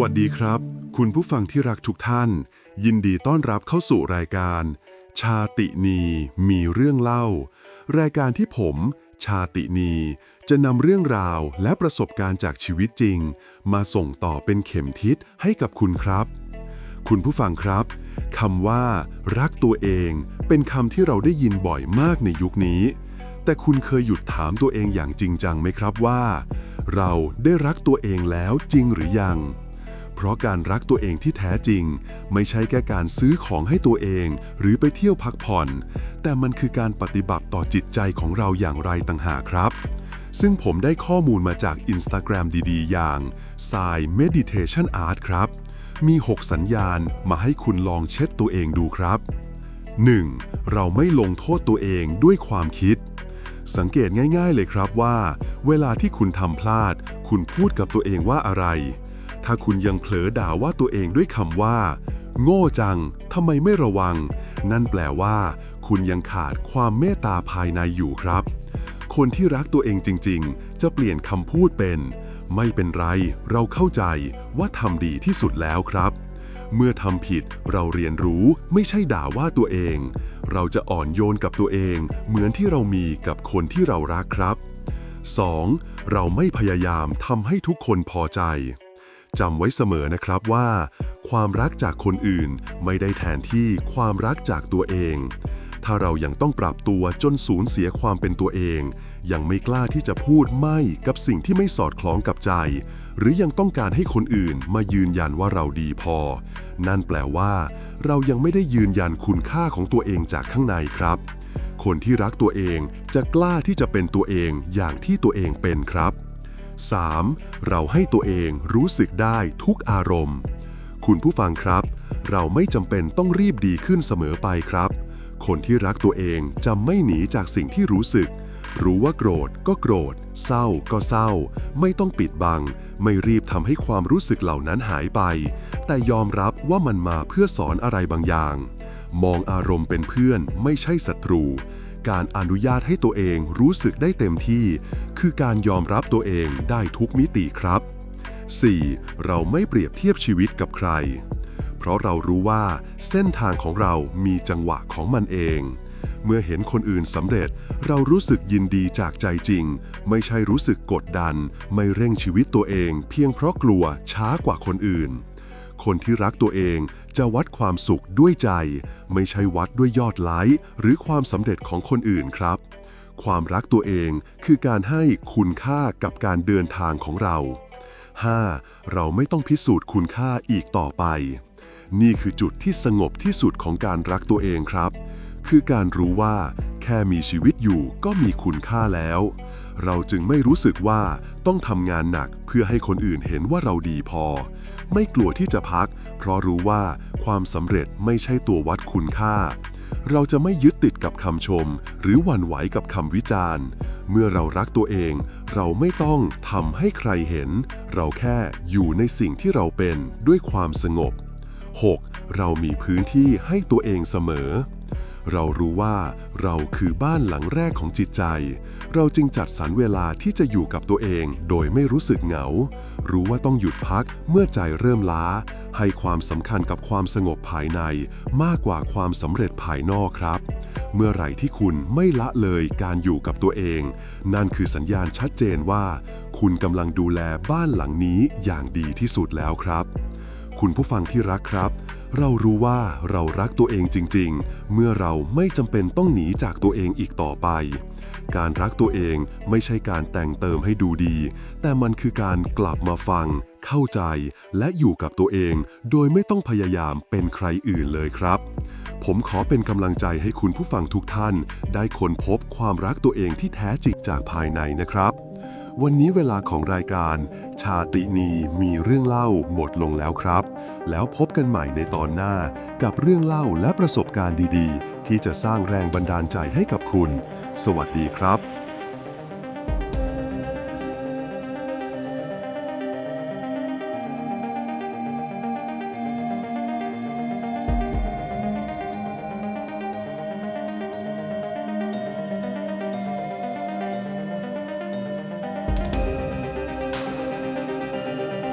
วัสดีครับ คุณผู้ฟังที่รักทุกท่าน ยินดีต้อนรับเข้าสู่รายการ ชาตินีมีเรื่องเล่า รายการที่ผม ชาตินีจะนำเรื่องราวและประสบการณ์จากชีวิตจริง มาส่งต่อเป็นเข็มทิศให้กับคุณครับ คุณผู้ฟังครับคำว่า รักตัวเอง เป็นคำที่เราได้ยินบ่อยมากในยุคนี้ แต่คุณเคยหยุดถามตัวเองอย่างจริงจังไหมครับว่า เราได้รักตัวเองแล้วจริงหรือยัง เพราะการรักตัวเองที่แท้จริง ไม่ใช่แค่การซื้อของให้ตัวเอง หรือไปเที่ยวพักผ่อน แต่มันคือการปฏิบัติต่อจิตใจของเราอย่างไรต่างหากครับ ซึ่งผมได้ข้อมูลมาจาก Instagram ดีๆ อย่าง s i Meditation Art ครับ มี 6 สัญญาณมาให้คุณลองเช็ดตัวเองดูครับ 1. เราไม่ลงโทษตัวเองด้วยความคิด สังเกตง่าย ๆ เลยครับว่า เวลาที่คุณทำพลาด คุณพูดกับตัวเองว่าอะไร ถ้าคุณยังเผลอด่าว่าตัวเองด้วยคำว่า โง่จังทำไมไม่ระวัง นั่นแปลว่า คุณยังขาดความเมตตาภายในอยู่ครับ คนที่รักตัวเองจริง ๆ จะเปลี่ยนคำพูดเป็น ไม่เป็นไร เราเข้าใจว่าทำดีที่สุดแล้วครับ เมื่อทำผิดเราเรียนรู้ไม่ใช่ด่าว่าตัวเอง เราจะอ่อนโยนกับตัวเอง เหมือนที่เรามีกับคนที่เรารักครับ 2. เราไม่พยายามทำให้ทุกคนพอใจ จำไว้เสมอนะครับว่า ความรักจากคนอื่นไม่ได้แทนที่ความรักจากตัวเอง ถ้าเรายังต้องปรับตัวจนสูญเสียความเป็นตัวเอง ยังไม่กล้าที่จะพูดไม่กับสิ่งที่ไม่สอดคล้องกับใจ หรือยังต้องการให้คนอื่นมายืนยันว่าเราดีพอ นั่นแปลว่า เรายังไม่ได้ยืนยันคุณค่าของตัวเองจากข้างในครับ คนที่รักตัวเองจะกล้าที่จะเป็นตัวเองอย่างที่ตัวเองเป็นครับ 3. เราให้ตัวเองรู้สึกได้ทุกอารมณ์ คุณผู้ฟังครับ เราไม่จำเป็นต้องรีบดีขึ้นเสมอไปครับ คนที่รักตัวเองจะไม่หนีจากสิ่งที่รู้สึก รู้ว่าโกรธก็โกรธ เศร้าก็เศร้า ไม่ต้องปิดบัง ไม่รีบทำให้ความรู้สึกเหล่านั้นหายไป แต่ยอมรับว่ามันมาเพื่อสอนอะไรบางอย่าง มองอารมณ์เป็นเพื่อนไม่ใช่ศัตรู การอนุญาตให้ตัวเองรู้สึกได้เต็มที่ คือการยอมรับตัวเองได้ทุกมิติครับ 4. เราไม่เปรียบเทียบชีวิตกับใคร เพราะเรารู้ว่าเส้นทางของเรามีจังหวะของมันเอง เมื่อเห็นคนอื่นสำเร็จ เรารู้สึกยินดีจากใจจริง ไม่ใช่รู้สึกกดดัน ไม่เร่งชีวิตตัวเอง เพียงเพราะกลัวช้ากว่าคนอื่น คนที่รักตัวเองจะวัดความสุขด้วยใจ ไม่ใช่วัดด้วยยอดไลค์หรือความสำเร็จของคนอื่นครับ ความรักตัวเองคือการให้คุณค่ากับการเดินทางของเรา 5. เราไม่ต้องพิสูจน์คุณค่าอีกต่อไป นี่คือจุดที่สงบที่สุดของการรักตัวเองครับ คือการรู้ว่า แค่มีชีวิตอยู่ก็มีคุณค่าแล้ว เราจึงไม่รู้สึกว่าต้องทำงานหนักเพื่อให้คนอื่นเห็นว่าเราดีพอ ไม่กลัวที่จะพัก เพราะรู้ว่าความสำเร็จไม่ใช่ตัววัดคุณค่า เราจะไม่ยึดติดกับคำชม หรือหวั่นไหวกับคำวิจารณ์ เมื่อเรารักตัวเอง เราไม่ต้องทำให้ใครเห็น เราแค่อยู่ในสิ่งที่เราเป็นด้วยความสงบ 6. เรามีพื้นที่ให้ตัวเองเสมอ เรารู้ว่าเราคือบ้านหลังแรกของจิตใจ เราจึงจัดสรรเวลาที่จะอยู่กับตัวเองโดยไม่รู้สึกเหงา รู้ว่าต้องหยุดพักเมื่อใจเริ่มล้า ให้ความสำคัญกับความสงบภายในมากกว่าความสำเร็จภายนอกครับ เมื่อไหร่ที่คุณไม่ละเลยการอยู่กับตัวเอง นั่นคือสัญญาณชัดเจนว่า คุณกำลังดูแลบ้านหลังนี้อย่างดีที่สุดแล้วครับ คุณผู้ฟังที่รักครับ เรารู้ว่าเรารักตัวเองจริง ๆ เมื่อเราไม่จำเป็นต้องหนีจากตัวเองอีกต่อไป การรักตัวเองไม่ใช่การแต่งเติมให้ดูดี แต่มันคือการกลับมาฟัง เข้าใจ และอยู่กับตัวเอง โดยไม่ต้องพยายามเป็นใครอื่นเลยครับ ผมขอเป็นกำลังใจให้คุณผู้ฟังทุกท่าน ได้ค้นพบความรักตัวเองที่แท้จริงจากภายในนะครับ วันนี้เวลาของรายการชาตินีมีเรื่องเล่าหมดลงแล้วครับ แล้วพบกันใหม่ในตอนหน้ากับเรื่องเล่าและประสบการณ์ดีๆ ที่จะสร้างแรงบันดาลใจให้กับคุณ สวัสดีครับ